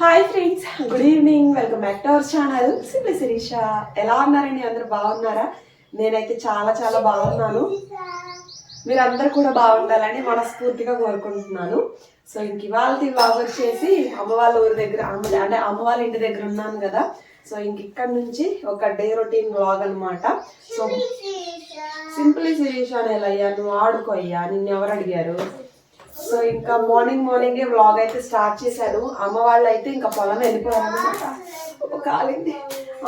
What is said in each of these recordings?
Hi friends good evening welcome back to our channel simply Sirisha ఎలా ఉన్నారండి? అందరూ బాగున్నారా? నేనైతే చాలా చాలా బాగున్నాను. మీరందరూ కూడా బాగుండాలని మనస్ఫూర్తిగా కోరుకుంటున్నాను. సో ఇంక ఇవాళ వ్లాగ్ వచ్చేసి అమ్మవాళ్ళ ఊరి దగ్గర అంటే అమ్మవాళ్ళ ఇంటి దగ్గర ఉన్నాను కదా. సో ఇంక ఇక్కడ నుంచి ఒక డే రొటీన్ బ్లాగ్ అన్నమాట. సో సింప్లీ శిరీష అని ఎలా అయ్యా? నువ్వు ఆడుకో అయ్యా. నిన్ను ఎవరు అడిగారు? సో ఇంకా మార్నింగ్ మార్నింగ్ వ్లాగ్ అయితే స్టార్ట్ చేశాను అమ్మ వాళ్ళు అయితే ఇంకా పొలం వెళ్ళిపోయారనమాట ఒక కాలింది.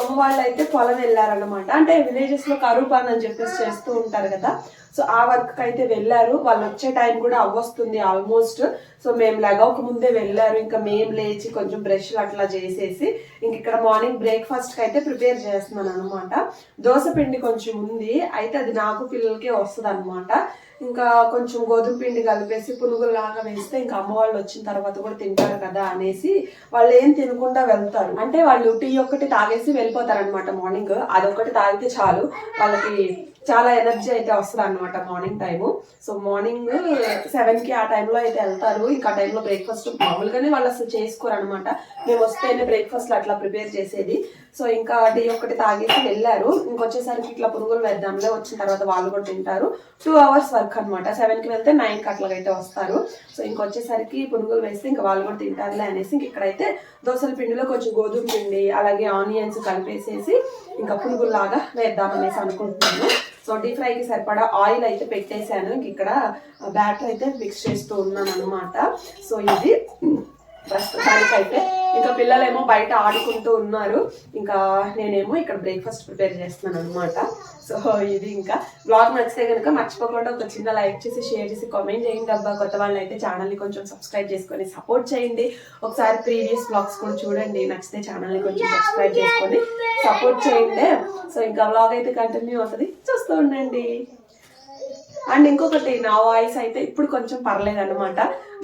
అమ్మ వాళ్ళు అయితే పొలం వెళ్ళారనమాట అంటే విలేజెస్లో కరువు పని అని చెప్పేసి చేస్తూ ఉంటారు కదా. సో ఆ వర్క్ అయితే వెళ్ళారు. వాళ్ళు వచ్చే టైం కూడా అవ్వొస్తుంది ఆల్మోస్ట్ సో మేము లెగవక ముందే వెళ్ళారు. ఇంకా మేము లేచి కొంచెం బ్రష్ అట్లా చేసేసి ఇంక ఇక్కడ మార్నింగ్ బ్రేక్ఫాస్ట్కి అయితే ప్రిపేర్ చేస్తున్నాను అనమాట దోశ పిండి కొంచెం ఉంది. అయితే అది నాకు పిల్లలకే వస్తుంది అనమాట ఇంకా కొంచెం గోధుమ పిండి కలిపేసి పునుగులాగా వేస్తే ఇంకా అమ్మ వాళ్ళు వచ్చిన తర్వాత కూడా తింటారు కదా అనేసి వాళ్ళు ఏం తినకుండా వెళ్తారు. అంటే వాళ్ళు టీ ఒక్కటి తాగేసి వెళ్ళిపోతారు అనమాట మార్నింగ్ అదొక్కటి తాగితే చాలు. వాళ్ళకి చాలా ఎనర్జీ అయితే వస్తుంది అనమాట మార్నింగ్ టైము సో మార్నింగ్ సెవెన్కి ఆ టైంలో అయితే వెళ్తారు. ఇంకా ఆ టైంలో బ్రేక్ఫాస్ట్ మామూలుగానే వాళ్ళు అసలు చేసుకోరు అనమాట మేము వస్తేనే బ్రేక్ఫాస్ట్ అట్లా ప్రిపేర్ చేసేది. సో ఇంకా టీ ఒక్కటి తాగేసి వెళ్ళారు. ఇంకొచ్చేసరికి ఇట్లా పురుగులు వేద్దాంలే వచ్చిన తర్వాత వాళ్ళు కూడా తింటారు. టూ అవర్స్ వర్క్ అనమాట సెవెన్కి వెళ్తే నైన్కి అట్లాగైతే వస్తారు. సో ఇంకొచ్చేసరికి పురుగులు వేస్తే ఇంకా వాళ్ళు కూడా తింటారులే అనేసి ఇంక ఇక్కడైతే దోశల పిండిలో కొంచెం గోధుమ పిండి అలాగే ఆనియన్స్ కలిపేసేసి ఇంకా పునుగుల్లాగా వేద్దామనేసి అనుకుంటున్నాను సో డీప్ ఫ్రైకి సరిపడా ఆయిల్ అయితే పెట్టేశాను. ఇంక ఇక్కడ బ్యాటర్ అయితే మిక్స్ చేస్తూ ఉన్నాను అనమాట సో ఇది ప్రస్తుతానికి అయితే ఇంకా పిల్లలేమో బయట ఆడుకుంటూ ఉన్నారు. ఇంకా నేనేమో ఇక్కడ బ్రేక్ఫాస్ట్ ప్రిపేర్ చేస్తున్నాను అనమాట సో ఇది ఇంకా బ్లాగ్ నచ్చితే కనుక మర్చిపోకుండా ఒక చిన్న లైక్ చేసి షేర్ చేసి కామెంట్ చేయండి అబ్బా. కొత్త వాళ్ళని అయితే ఛానల్ని కొంచెం సబ్స్క్రైబ్ చేసుకొని సపోర్ట్ చేయండి. ఒకసారి ప్రీవియస్ బ్లాగ్స్ కూడా చూడండి. నచ్చితే ఛానల్ని కొంచెం సబ్స్క్రైబ్ చేసుకొని సపోర్ట్ చేయండి. సో ఇంకా బ్లాగ్ అయితే కంటిన్యూ అవుతుంది. చూస్తూ ఉండండి. అండ్ ఇంకొకటి నా వాయిస్ అయితే ఇప్పుడు కొంచెం పర్లేదు అనమాట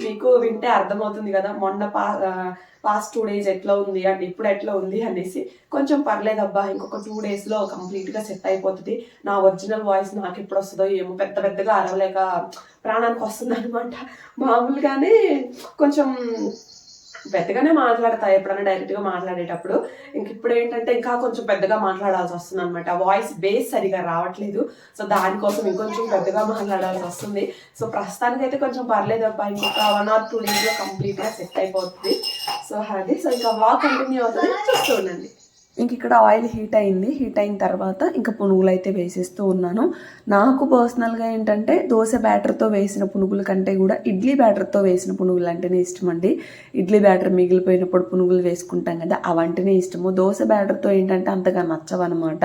మీకు వింటే అర్థమవుతుంది కదా మొన్న పా పాస్ట్ టూ డేస్ ఎట్లా ఉంది అండ్ ఇప్పుడు ఎట్లా ఉంది అనేసి. కొంచెం పర్లేదు అబ్బా ఇంకొక టూ డేస్లో కంప్లీట్గా సెట్ అయిపోతుంది. నా ఒరిజినల్ వాయిస్ నాకు ఎప్పుడు వస్తుందో ఏమో పెద్ద పెద్దగా అరవలేక ప్రాణానికి వస్తుంది అనమాట మామూలుగానే కొంచెం పెద్దగానే మాట్లాడతా ఎప్పుడైనా డైరెక్ట్గా మాట్లాడేటప్పుడు. ఇంక ఇప్పుడు ఏంటంటే ఇంకా కొంచెం పెద్దగా మాట్లాడాల్సి వస్తుంది అనమాట వాయిస్ బేస్ సరిగా రావట్లేదు. సో దానికోసం ఇంకొంచెం పెద్దగా మాట్లాడాల్సి వస్తుంది. సో ప్రస్తుతానికైతే కొంచెం పర్లేదు అబ్బా. ఇంకొక వన్ ఆర్ టూ డేస్లో కంప్లీట్గా సెట్ అయిపోతుంది. సో అది. సో ఇంకా వాక్ కంటిన్యూ అవుతుంది. చూస్తూ ఉండండి. ఇంక ఇక్కడ ఆయిల్ హీట్ అయింది. హీట్ అయిన తర్వాత ఇంకా పునుగులు అయితే వేసేస్తూ ఉన్నాను. నాకు పర్సనల్గా ఏంటంటే దోశ బ్యాటర్తో వేసిన పునుగుల కంటే కూడా ఇడ్లీ బ్యాటర్తో వేసిన పునుగులు అంటేనే ఇష్టం అండి. ఇడ్లీ బ్యాటర్ మిగిలిపోయినప్పుడు పునుగులు వేసుకుంటాం కదా అవంటేనే ఇష్టము. దోశ బ్యాటర్తో ఏంటంటే అంతగా నచ్చవన్నమాట.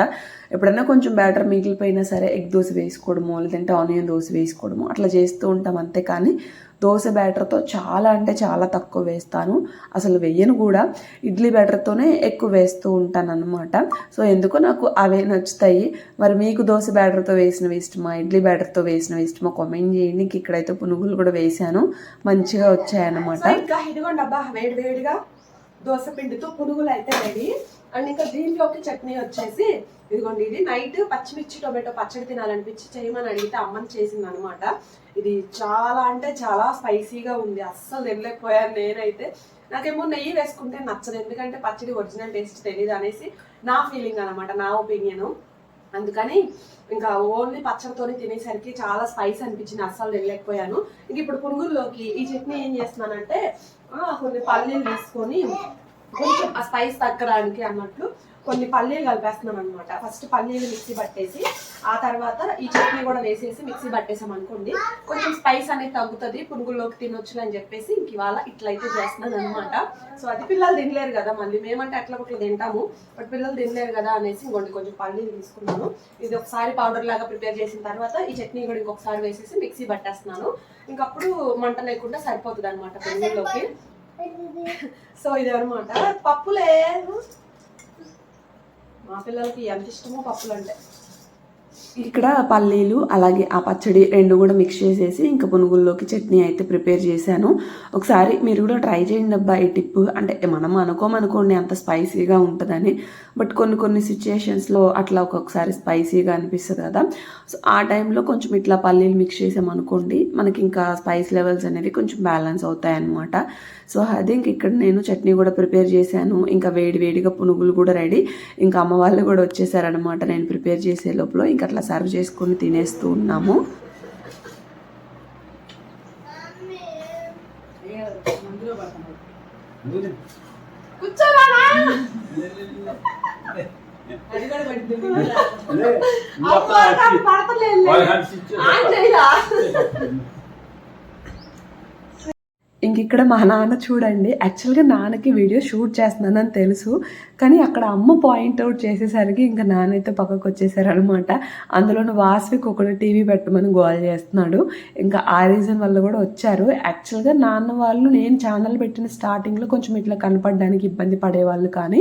ఎప్పుడైనా కొంచెం బ్యాటర్ మిగిలిపోయినా సరే ఎగ్ దోశ వేసుకోవడము లేదంటే ఆనియన్ దోశ వేసుకోవడము అట్లా చేస్తూ ఉంటాం అంతే కానీ దోశ బ్యాటర్తో చాలా అంటే చాలా తక్కువ వేస్తాను. అసలు వెయ్యను కూడా. ఇడ్లీ బ్యాటర్తోనే ఎక్కువ వేస్తూ ఉంటాను అనమాట సో ఎందుకో నాకు అవే నచ్చుతాయి. మరి మీకు దోశ బ్యాటర్తో వేసినవి ఇష్టమా? ఇడ్లీ బ్యాటర్తో వేసినవి ఇష్టమా? కామెంట్ చేయండి. ఇక్కడైతే పునుగులు కూడా వేసాను మంచిగా వచ్చాయన్నమాట. ఇంకా ఇదిగోండి అబ్బా వేడి వేడిగా దోశ పిండితో పునుగులు అయితే రెడీ. అండ్ ఇంకా దీంట్లోకి చట్నీ వచ్చేసి ఇదిగోండి ఇది నైట్ పచ్చిమిర్చి టొమాటో పచ్చడి తినాలనిపించి చేయమని అడిగితే అమ్మని చేసింది అనమాట ఇది చాలా అంటే చాలా స్పైసీగా ఉంది అస్సలు తినలేకపోయాను నేనైతే. నాకేమో నెయ్యి వేసుకుంటే నచ్చదు ఎందుకంటే పచ్చడి ఒరిజినల్ టేస్ట్ తెలియదు అనేసి నా ఫీలింగ్ అనమాట నా ఒపీనియన్ అందుకని ఇంకా ఓన్లీ పచ్చడితోనే తినేసరికి చాలా స్పైస్ అనిపించింది అస్సలు తినలేకపోయాను. ఇంక ఇప్పుడు పునుగుల్లోకి ఈ చట్నీ ఏం చేస్తున్నానంటే కొన్ని పల్లీలు తీసుకొని కొంచెం ఆ స్పైస్ తగ్గడానికి అన్నట్లు కొన్ని పల్లీలు కలిపేస్తున్నాం అనమాట ఫస్ట్ పల్లీలు మిక్సీ పట్టేసి ఆ తర్వాత ఈ చట్నీ కూడా వేసేసి మిక్సీ పట్టేసాం అనుకోండి కొంచెం స్పైస్ అనేది తగ్గుతుంది పురుగుల్లోకి తినొచ్చు అని చెప్పేసి ఇంక ఇవాళ ఇట్లయితే చేస్తున్నాను అనమాట సో అది పిల్లలు తినలేరు కదా మళ్ళీ మేమంటే అట్లా ఒకటి తింటాము బట్ పిల్లలు తినలేరు కదా అనేసి ఇంకోటి కొంచెం పల్లీలు తీసుకున్నాను. ఇది ఒకసారి పౌడర్ లాగా ప్రిపేర్ చేసిన తర్వాత ఈ చట్నీ కూడా ఇంకొకసారి వేసేసి మిక్సీ పట్టేస్తున్నాను. ఇంకప్పుడు మంట లేకుండా సరిపోతుంది అనమాట పునుగుల్లోకి. సో ఇది అనమాట పప్పులే. మా పిల్లలకి ఎంత ఇష్టమో పప్పులు అంటే ఇక్కడ పల్లీలు అలాగే ఆ పచ్చడి రెండు కూడా మిక్స్ చేసేసి ఇంకా పునుగుల్లోకి చట్నీ అయితే ప్రిపేర్ చేశాను. ఒకసారి మీరు కూడా ట్రై చేయండి అబ్బా ఈ టిప్. అంటే మనం అనుకోమనుకోండి అంత స్పైసీగా ఉంటుందని. బట్ కొన్ని కొన్ని సిచ్యుయేషన్స్లో అట్లా ఒక్కొక్కసారి స్పైసీగా అనిపిస్తుంది కదా. సో ఆ టైంలో కొంచెం ఇట్లా పల్లీలు మిక్స్ చేసామనుకోండి మనకి ఇంకా స్పైస్ లెవెల్స్ అనేవి కొంచెం బ్యాలెన్స్ అవుతాయి అన్నమాట సో అది ఇంక ఇక్కడ నేను చట్నీ కూడా ప్రిపేర్ చేశాను. ఇంకా వేడి వేడిగా పునుగులు కూడా రెడీ. ఇంకా అమ్మ వాళ్ళు కూడా వచ్చేసారనమాట నేను ప్రిపేర్ చేసే లోపల. ఇంకా అట్లా సర్వ్ చేసుకొని తినేస్తూ ఉన్నాము. ఇంక ఇక్కడ మా నాన్న చూడండి యాక్చువల్గా నాన్నకి వీడియో షూట్ చేస్తున్నానని తెలుసు. కానీ అక్కడ అమ్మ పాయింట్ అవుట్ చేసేసరికి ఇంకా నాన్నైతే పక్కకు వచ్చేసారనమాట అందులోనూ వాస్విక్ ఒకటి టీవీ పెట్టమని గోల్ చేస్తున్నాడు. ఇంకా ఆ రీజన్ వల్ల కూడా వచ్చారు. యాక్చువల్గా నాన్న వాళ్ళు నేను ఛానల్ పెట్టిన స్టార్టింగ్లో కొంచెం ఇట్లా కనపడడానికి ఇబ్బంది పడేవాళ్ళు కానీ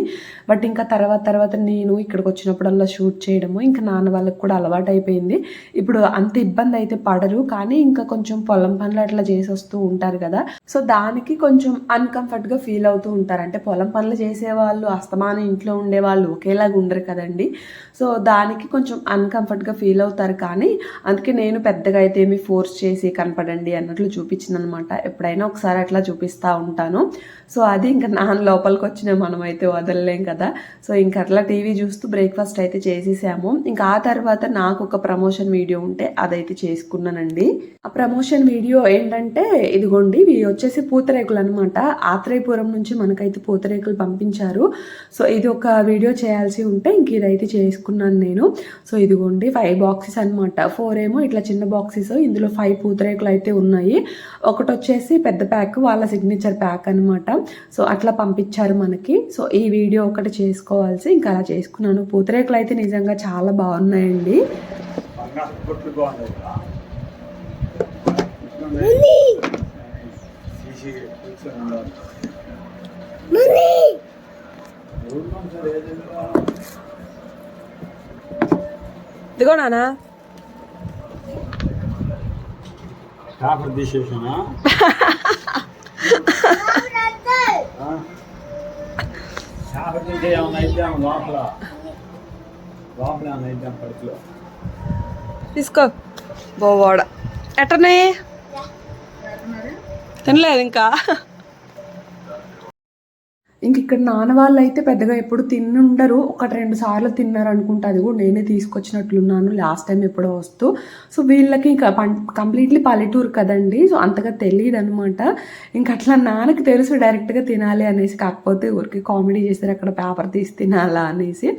బట్ ఇంకా తర్వాత తర్వాత నేను ఇక్కడికి వచ్చినప్పుడల్లా షూట్ చేయడము ఇంకా నాన్న వాళ్ళకి కూడా అలవాటు అయిపోయింది. ఇప్పుడు అంత ఇబ్బంది అయితే పడరు. కానీ ఇంకా కొంచెం పొలం పనులు అట్లా చేసి వస్తూ ఉంటారు కదా. సో దానికి కొంచెం అన్కంఫర్ట్గా ఫీల్ అవుతూ ఉంటారు. అంటే పొలం పనులు చేసేవాళ్ళు అస్తమానం ఇంట్లో ఉండేవాళ్ళు ఒకేలాగా ఉండరు కదండి. సో దానికి కొంచెం అన్కంఫర్ట్గా ఫీల్ అవుతారు కానీ అందుకే నేను పెద్దగా అయితే ఏమి ఫోర్స్ చేసి కనపడండి అన్నట్లు చూపించింది అనమాట ఎప్పుడైనా ఒకసారి అట్లా చూపిస్తూ ఉంటాను. సో అది ఇంకా నాన్న లోపలికి వచ్చిన మనం అయితే వదలలేం కదా. సో ఇంకా అట్లా టీవీ చూస్తూ బ్రేక్ఫాస్ట్ అయితే చేసేసాము. ఇంకా ఆ తర్వాత నాకు ఒక ప్రమోషన్ వీడియో ఉంటే అదైతే చేసుకున్నానండి. ఆ ప్రమోషన్ వీడియో ఏంటంటే ఇదిగోండి వీడియో వచ్చేసి పూతరేకులు అనమాట ఆత్రేయపురం నుంచి మనకైతే పూతరేకులు పంపించారు. సో ఇది ఒక వీడియో చేయాల్సి ఉంటే ఇంక ఇదైతే చేసుకున్నాను నేను. సో ఇదిగోండి ఫైవ్ బాక్సెస్ అనమాట ఫోర్ ఏమో ఇట్లా చిన్న బాక్సెస్ ఇందులో ఫైవ్ పూతరేకులు అయితే ఉన్నాయి. ఒకటి వచ్చేసి పెద్ద ప్యాక్ వాళ్ళ సిగ్నేచర్ ప్యాక్ అనమాట సో అట్లా పంపించారు మనకి. సో ఈ వీడియో ఒకటి చేసుకోవాల్సి ఇంకా అలా చేసుకున్నాను. పూతరేకులు అయితే నిజంగా చాలా బాగున్నాయండి. కొట్లు బాగుంది తీసి కూర్చొని ఉండాలి. ఊరుకోం సార్ ఏదైనా ఇదిగో నానా పేపర్ తీసేసానా ఆ? పేపర్ తీసే ఏమైనా అయితే లోపల లోపల ఏమైనా అయితే పడుతులో తీసుకో బోవాడ ఎట్టనే తినలేదు ఇంకా. ఇంక ఇక్కడ నాన్న వాళ్ళు అయితే పెద్దగా ఎప్పుడు తిన్నుండరు. ఒకటి రెండు సార్లు తిన్నారు అనుకుంటా అది కూడా నేనే తీసుకొచ్చినట్లున్నాను. లాస్ట్ టైం ఎప్పుడో వస్తూ. సో వీళ్ళకి ఇంకా కంప్లీట్లీ పల్లెటూరు కదండి. సో అంతగా తెలియదు అనమాట ఇంకా అట్లా నాన్నకి తెలుసు డైరెక్ట్గా తినాలి అనేసి. కాకపోతే ఊరికి కామెడీ చేస్తారు. అక్కడ పేపర్ తీసి తినాలా అనేసి.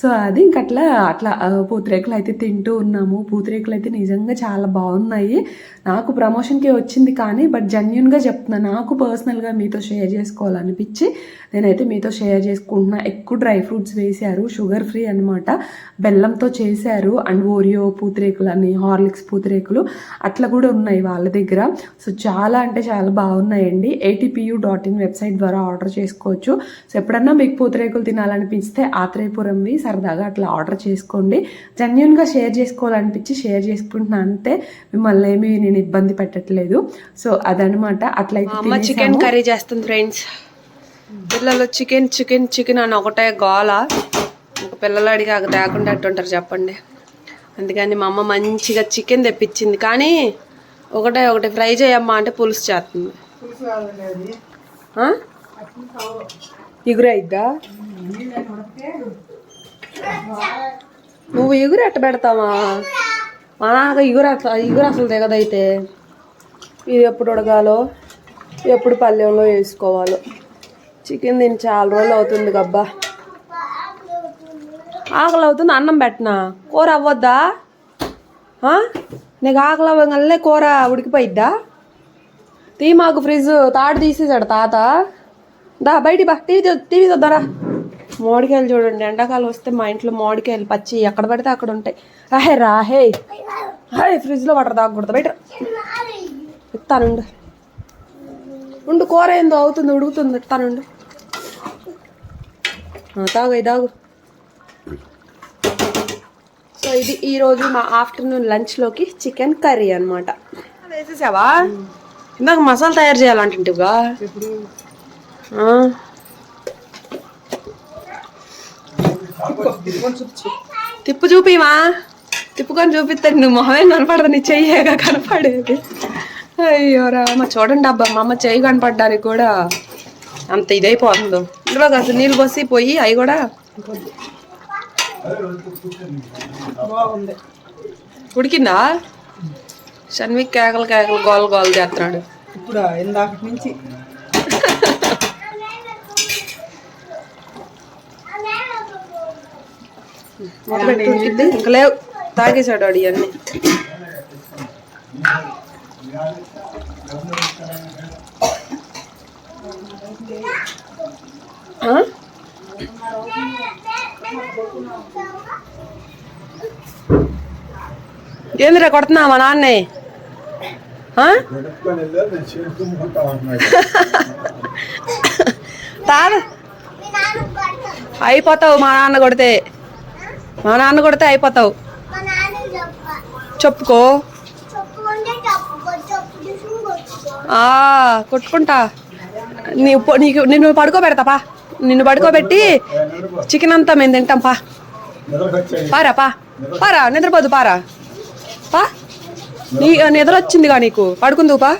సో అది ఇంక అట్లా అట్లా పూతిరేకులు పూతరేకులు అయితే తింటూ ఉన్నాము. పూతరేకులు అయితే నిజంగా చాలా బాగున్నాయి. నాకు ప్రమోషన్కి వచ్చింది కానీ బట్ జెన్యున్గా చెప్తున్నా. నాకు పర్సనల్గా మీతో షేర్ చేసుకోవాలనిపించి నేనైతే మీతో షేర్ చేసుకుంటున్నా ఎక్కువ డ్రై ఫ్రూట్స్ వేశారు షుగర్ ఫ్రీ అనమాట బెల్లంతో చేశారు అండ్ ఓరియో పూతరేకులు అని హార్లిక్స్ పూతరేకులు అట్లా కూడా ఉన్నాయి వాళ్ళ దగ్గర. సో చాలా అంటే చాలా బాగున్నాయండి. ఏటీపీయూ డాట్ ఇన్ వెబ్సైట్ ద్వారా ఆర్డర్ చేసుకోవచ్చు. సో ఎప్పుడన్నా మీకు పూతరేకులు తినాలనిపిస్తే ఆత్రేయపురంవి సరదాగా అట్లా ఆర్డర్ చేసుకోండి. జెన్యున్గా షేర్ చేసుకోవాలనిపించి షేర్ చేసుకుంటున్నా అంతే. మిమ్మల్ని ఏమీ నేను ఇబ్బంది పెట్టట్లేదు. సో అదనమాట అట్లయితే చికెన్. కర్రీ చేస్తుంది ఫ్రెండ్స్. పిల్లలు చికెన్ చికెన్ చికెన్ అని ఒకటే గోల. ఇంకా పిల్లలు అడిగి అక్కడ తేకుండా అట్టుంటారు చెప్పండి. అందుకని మా అమ్మ మంచిగా చికెన్ తెప్పించింది. కానీ ఒకటే ఒకటి ఫ్రై చేయమ్మా అంటే పులుసు చేస్తుంది. ఎగురు అయిద్దా నువ్వు ఎగురు ఎట్ట పెడతావా? మా నాకు ఎగురు అసలు అసలు దిగదైతే ఇది ఎప్పుడు ఉడగాలో ఎప్పుడు పల్లెంలో వేసుకోవాలో? చికెన్ తిని చాలా రోజులు అవుతుంది గబ్బా. ఆకలి అవుతుంది అన్నం పెట్టనా? కూర అవ్వద్దా? నీకు ఆకలి అవ్వగానే కూర ఉడికిపోయిద్దా? తీ మాకు ఫ్రిడ్జ్ తాడు తీసేసాడు తాత. దా బయటి బా టీవీ టీవీ చూద్దారా. మామిడికాయలు చూడండి ఎండాకాలం వస్తే మా ఇంట్లో మామిడికాయలు పచ్చి ఎక్కడ పడితే అక్కడ ఉంటాయి. రాహే రాహే. హాయ్ ఫ్రిడ్జ్లో వాటర్ తాగకూడదు బయట. ఇస్తానుండు ఉండు కూర ఏందో అవుతుంది ఉడుకుతుంది ఇస్తానుండు తాగు ఇది తాగు. సో ఇది ఈరోజు మా ఆఫ్టర్నూన్ లంచ్లోకి చికెన్ కర్రీ అనమాట వేసేసావా? ఇందాక మసాలా తయారు చేయాలంటుంటివిగా. తిప్పు చూపివా? తిప్పుకొని చూపిస్తాను నువ్వు మొహమే కనపడదు నీ చెయ్యేగా కనపడేది. అయ్యో రామ చూడండి అబ్బా మా అమ్మ చెయ్యి కనపడడానికి కూడా అంత ఇదైపోతుందో. ఇందులో కాస్త నీళ్ళు పోసి పోయి అవి కూడా బాగుంది ఉడికిందా? షన్విక్ కేకలు కేకలు గోల్ గోల్ చేస్తున్నాడు. ఇప్పుడు? ఇందాక నుంచి. ఇంకా లేవు. తాగేశాడు ఆ? ఏందిరా కొడుతున్నా మా నాన్నే తాత అయిపోతావు మా నాన్న కొడితే. మా నాన్న కొడితే అయిపోతావు. చెప్పుకో. కొట్టుకుంటా. నీ నీకు నిన్ను పడుకోబెడతాపా నిన్ను పడుకోబెట్టి చికెన్ అంతా మేము తింటాం పా. పారా పా. పారా నిద్రపోదు పారా. పా. నీ నిద్ర వచ్చిందిగా నీకు. పడుకుందువు పా.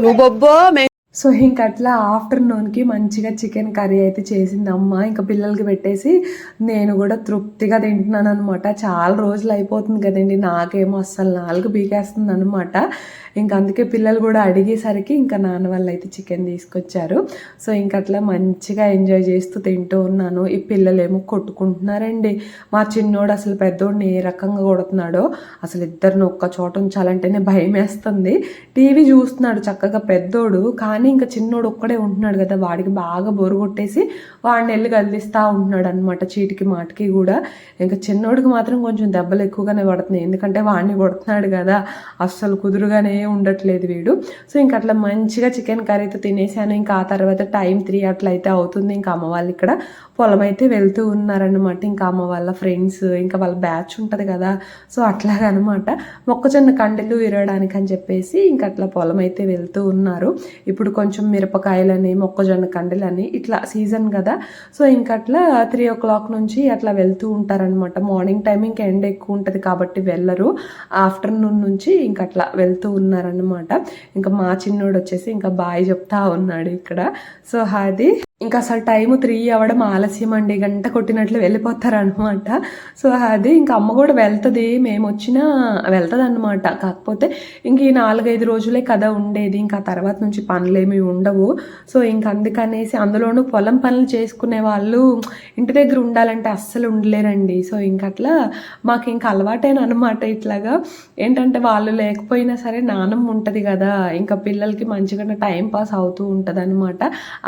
నువ్వు బొబ్బో మే సో ఇంక అట్లా ఆఫ్టర్నూన్కి మంచిగా చికెన్ కర్రీ అయితే చేసింది అమ్మ ఇంకా పిల్లలకి పెట్టేసి నేను కూడా తృప్తిగా తింటున్నాను అనమాట చాలా రోజులు అయిపోతుంది కదండి నాకేమో అస్సలు నాలుగు బీకేస్తుంది అనమాట ఇంక అందుకే పిల్లలు కూడా అడిగేసరికి ఇంకా నాన్న వాళ్ళు అయితే చికెన్ తీసుకొచ్చారు. సో ఇంక అట్లా మంచిగా ఎంజాయ్ చేస్తూ తింటూ ఉన్నాను. ఈ పిల్లలేమో కొట్టుకుంటున్నారండి. మా చిన్నోడు అసలు పెద్దోడిని ఏ రకంగా కొడుతున్నాడో అసలు ఇద్దరిని ఒక్క చోట ఉంచాలంటేనే భయం వేస్తుంది టీవీ చూస్తున్నాడు చక్కగా పెద్దోడు కానీ ఇంకా చిన్నోడు ఒక్కడే ఉంటున్నాడు కదా వాడికి బాగా బోరు కొట్టేసి వాడిని వెళ్ళి కదిలిస్తూ ఉంటున్నాడు అనమాట చీటికి మాటికి కూడా. ఇంకా చిన్నోడికి మాత్రం కొంచెం దెబ్బలు ఎక్కువగానే పడుతున్నాయి. ఎందుకంటే వాడిని కొడుతున్నాడు కదా అస్సలు కుదురుగానే ఉండట్లేదు వీడు. సో ఇంక అట్లా మంచిగా చికెన్ కర్రీతో తినేసాను. ఇంకా ఆ తర్వాత టైం త్రీ అట్లా అయితే అవుతుంది. ఇంకా అమ్మ వాళ్ళు ఇక్కడ పొలం అయితే వెళ్తూ ఉన్నారనమాట ఇంకా అమ్మ వాళ్ళ ఫ్రెండ్స్ ఇంకా వాళ్ళ బ్యాచ్ ఉంటుంది కదా సో అట్లాగనమాట మొక్కజొన్న కండెలు విరవడానికి అని చెప్పేసి ఇంకా అట్లా పొలం అయితే వెళ్తూ ఉన్నారు. ఇప్పుడు కొంచెం మిరపకాయలని మొక్కజొన్న కండెలని ఇట్లా సీజన్ కదా. సో ఇంకా అట్లా త్రీ ఓ క్లాక్ నుంచి అట్లా వెళ్తూ ఉంటారనమాట మార్నింగ్ టైం ఇంకా ఎండ ఎక్కువ ఉంటుంది కాబట్టి వెళ్ళరు. ఆఫ్టర్నూన్ నుంచి ఇంకా అట్లా వెళ్తూ ఉన్నారనమాట ఇంకా మా చిన్నోడు వచ్చేసి ఇంకా బాయ్ చెప్తా ఉన్నాడు ఇక్కడ. సో అది ఇంకా అసలు టైం త్రీ అవ్వడం ఆలస్యం అండి. గంట కొట్టినట్లు వెళ్ళిపోతారు అనమాట సో అది ఇంకా అమ్మ కూడా వెళ్తుంది. మేము వచ్చినా వెళ్తుంది అనమాట కాకపోతే ఇంక ఈ నాలుగైదు రోజులే కదా ఉండేది. ఇంకా తర్వాత నుంచి పనులేమి ఉండవు. సో ఇంక అందుకనేసి అందులోనూ పొలం పనులు చేసుకునే వాళ్ళు ఇంటి దగ్గర ఉండాలంటే అస్సలు ఉండలేరండి. సో ఇంక అట్లా మాకు ఇంకా అలవాటైన అనమాట ఇట్లాగా. ఏంటంటే వాళ్ళు లేకపోయినా సరే నానమ్మ ఉంటుంది కదా. ఇంకా పిల్లలకి మంచిగా టైం పాస్ అవుతూ ఉంటుంది అనమాట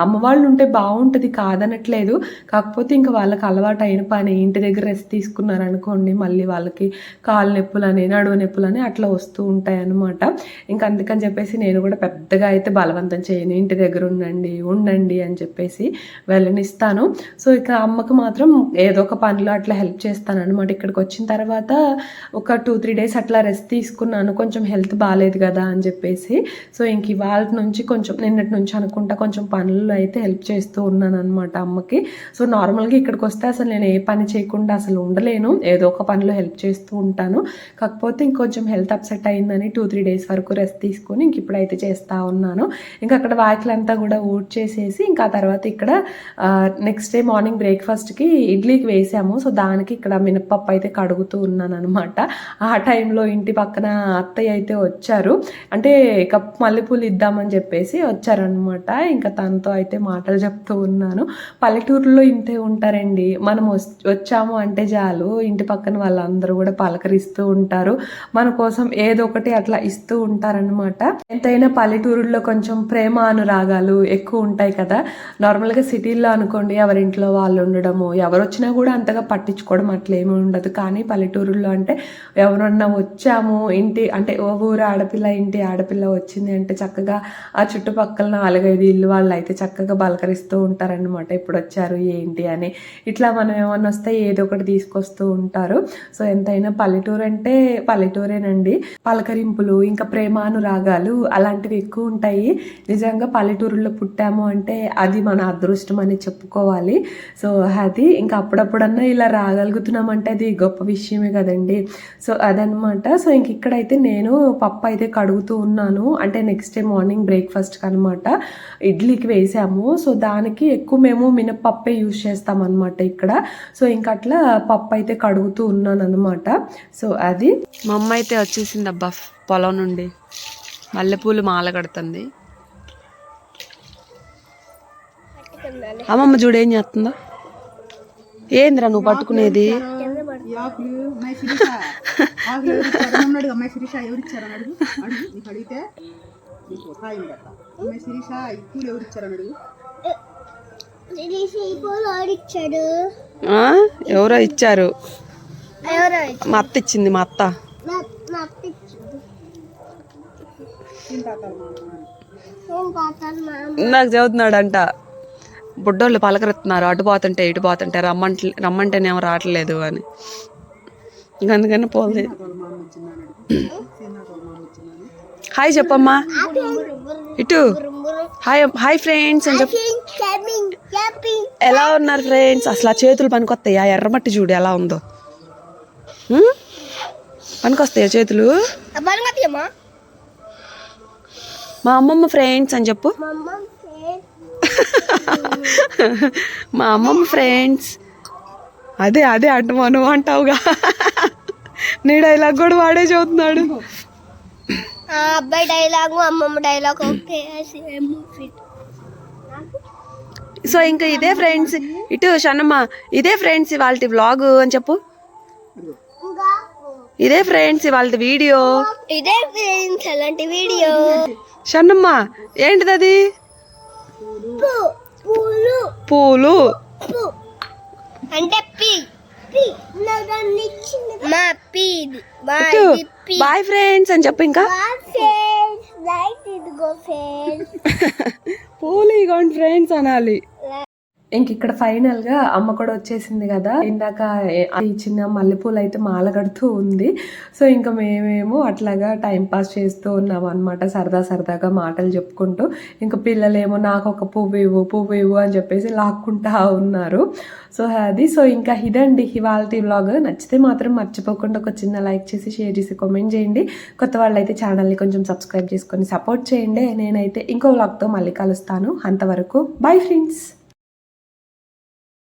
అమ్మ వాళ్ళు ఉంటే బాగుంటుంది కాదనట్లేదు. కాకపోతే ఇంకా వాళ్ళకి అలవాటు అయిన పని ఇంటి దగ్గర రెస్ట్ తీసుకున్నారు అనుకోండి మళ్ళీ వాళ్ళకి కాలు నొప్పులని నడువు నొప్పులని అట్లా వస్తూ ఉంటాయి అనమాట ఇంకా అందుకని చెప్పేసి నేను కూడా పెద్దగా అయితే బలవంతం చేయను. ఇంటి దగ్గర ఉండండి ఉండండి అని చెప్పేసి వెళ్ళనిస్తాను. సో ఇక అమ్మకు మాత్రం ఏదో ఒక పనిలో అట్లా హెల్ప్ చేస్తాను అనమాట ఇక్కడికి వచ్చిన తర్వాత ఒక టూ త్రీ డేస్ అట్లా రెస్ట్ తీసుకున్నాను. కొంచెం హెల్త్ బాగాలేదు కదా అని చెప్పేసి. సో ఇంక ఇవాళ నుంచి కొంచెం నిన్నటి నుంచి అనుకుంటా కొంచెం పనుల్లో అయితే హెల్ప్ చేస్తాను. చేస్తూ ఉన్నాను అనమాట అమ్మకి. సో నార్మల్గా ఇక్కడికి వస్తే అసలు నేను ఏ పని చేయకుండా అసలు ఉండలేను. ఏదో ఒక పనిలో హెల్ప్ చేస్తూ ఉంటాను. కాకపోతే ఇంకొంచెం హెల్త్ అప్సెట్ అయిందని టూ త్రీ డేస్ వరకు రెస్ట్ తీసుకొని ఇంక ఇప్పుడైతే చేస్తూ ఉన్నాను. ఇంకా అక్కడ వాకిలంతా కూడా ఊడ్ చేసేసి ఇంకా తర్వాత ఇక్కడ నెక్స్ట్ డే మార్నింగ్ బ్రేక్ఫాస్ట్కి ఇడ్లీకి వేసాము. సో దానికి ఇక్కడ మినపప్పు అయితే కడుగుతూ ఉన్నాను అనమాట ఆ టైంలో ఇంటి పక్కన అత్తయ్య అయితే వచ్చారు. అంటే కప్ మల్లెపూలు ఇద్దామని చెప్పేసి వచ్చారనమాట ఇంకా తనతో అయితే మాటలు చెప్తూ ఉన్నాను. పల్లెటూరులో ఇంతే ఉంటారండి. మనం వచ్చాము అంటే చాలు. ఇంటి పక్కన వాళ్ళందరూ కూడా పలకరిస్తూ ఉంటారు. మన కోసం ఏదో ఒకటి అట్లా ఇస్తూ ఉంటారనమాట ఎంతైనా పల్లెటూరుల్లో కొంచెం ప్రేమ అనురాగాలు ఎక్కువ ఉంటాయి కదా. నార్మల్గా సిటీల్లో అనుకోండి ఎవరింట్లో వాళ్ళు ఉండడము ఎవరు వచ్చినా కూడా అంతగా పట్టించుకోవడం అట్లేమీ ఏమీ ఉండదు. కానీ పల్లెటూరుల్లో అంటే ఎవరన్నా వచ్చాము ఇంటి అంటే ఓ ఊరు ఆడపిల్ల ఇంటి ఆడపిల్ల వచ్చింది అంటే చక్కగా ఆ చుట్టుపక్కల నాలుగైదు ఇల్లు వాళ్ళు అయితే చక్కగా పలకరిస్తూ చూస్తూ ఉంటారనమాట ఇప్పుడు వచ్చారు ఏంటి అని. ఇట్లా మనం ఏమన్నా వస్తే ఏదో ఒకటి తీసుకొస్తూ ఉంటారు. సో ఎంతైనా పల్లెటూరు అంటే పల్లెటూరేనండి. పలకరింపులు ఇంకా ప్రేమానురాగాలు అలాంటివి ఎక్కువ ఉంటాయి. నిజంగా పల్లెటూరులో పుట్టాము అంటే అది మన అదృష్టం అని చెప్పుకోవాలి. సో అది ఇంకా అప్పుడప్పుడన్నా ఇలా రాగలుగుతున్నామంటే అది గొప్ప విషయమే కదండి. సో అదనమాట సో ఇంక ఇక్కడైతే నేను పప్పు అయితే కడుగుతూ ఉన్నాను. అంటే నెక్స్ట్ డే మార్నింగ్ బ్రేక్ఫాస్ట్కి అనమాట ఇడ్లీకి వేసాము. సో దానికి ఎక్కువ మేము మినపప్పే యూజ్ చేస్తాం అనమాట ఇక్కడ. సో ఇంక అట్లా పప్పు అయితే కడుగుతూ ఉన్నాను అనమాట సో అది. మా అమ్మ అయితే వచ్చేసింది అబ్బా పొలం నుండి. మల్లెపూలు మాల కడుతుంది. అమ్మమ్మ చూడు ఏం చేస్తుందో. ఏందిరా నువ్వు పట్టుకునేది? అడిగితే? శిరీష ఎవరు ఇచ్చారు? అడుగు? ఎవరో ఇచ్చారు. మా అత్త ఇచ్చింది మా అత్త. నాకు చదువుతున్నాడంట. బుడ్డోళ్ళు పలకరెత్తున్నారు అటు పోతుంటే ఇటు పోతుంటే రమ్మంట రమ్మంటేనేమో రావట్లేదు అని. అందుకని పోలే వాళ్ళ మా అమ్మ వచ్చిందని అడుగు సీనాథ్ వాళ్ళ మా అమ్మ వచ్చిందని హాయ్ చెప్పమ్మా. ఇటు. హాయ్ హాయ్ ఫ్రెండ్స్ అని చెప్పు ఎలా ఉన్నారు ఫ్రెండ్స్ అసలు ఆ చేతులు పనికొస్తాయా? ఎర్రమట్టి చూడు ఎలా ఉందో? పనికొస్తాయా చేతులు? మా అమ్మమ్మ ఫ్రెండ్స్ అని చెప్పు. మా అమ్మ మా అమ్మమ్మ ఫ్రెండ్స్ అదే అదే అంటమా నువ్వు అంటావుగా. నీ డైలాగ్ కూడా వాడే చదువుతున్నాడు. అబ్బాయి డైలాగు అమ్మమ్మ dialogue okay same fit so ఇంకా ఇదే ఫ్రెండ్స్ ఇటు షన్నమ్మ ఇదే ఫ్రెండ్స్ ఇవాళ వ్లాగ్ అని చెప్పు. ఇదే ఫ్రెండ్స్ ఇవాళ వీడియో ఇదే ఫ్రెండ్స్ అలాంటి వీడియో షన్నమ్మ ఏంటిది అది పూలు. అంటే బాయ్ ఫ్రెండ్స్ అని చెప్పు ఇంకా. పూలు ఇగోండి ఫ్రెండ్స్ అనాలి. ఇంక ఇక్కడ ఫైనల్గా అమ్మ కూడా వచ్చేసింది కదా. ఇందాక ఏ- ఈ చిన్న మల్లెపూలు అయితే మాల కడుతూ ఉంది. సో ఇంకా మేమేమో అట్లాగా టైం పాస్ చేస్తూ ఉన్నాం అనమాట సరదా సరదాగా మాటలు చెప్పుకుంటూ. ఇంకా పిల్లలేమో నాకు ఒక పువ్వు ఇవ్వు పువ్వు ఇవ్వు అని చెప్పేసి లాక్కుంటా ఉన్నారు. సో అది సో ఇంకా ఇదండి ఇవాళ వ్లాగ్ నచ్చితే మాత్రం మర్చిపోకుండా ఒక చిన్న లైక్ చేసి షేర్ చేసి కామెంట్ చేయండి. కొత్త వాళ్ళైతే ఛానల్ని కొంచెం సబ్స్క్రైబ్ చేసుకొని సపోర్ట్ చేయండి. నేనైతే ఇంకో వ్లాగ్తో మళ్ళీ కలుస్తాను. అంతవరకు బై ఫ్రెండ్స్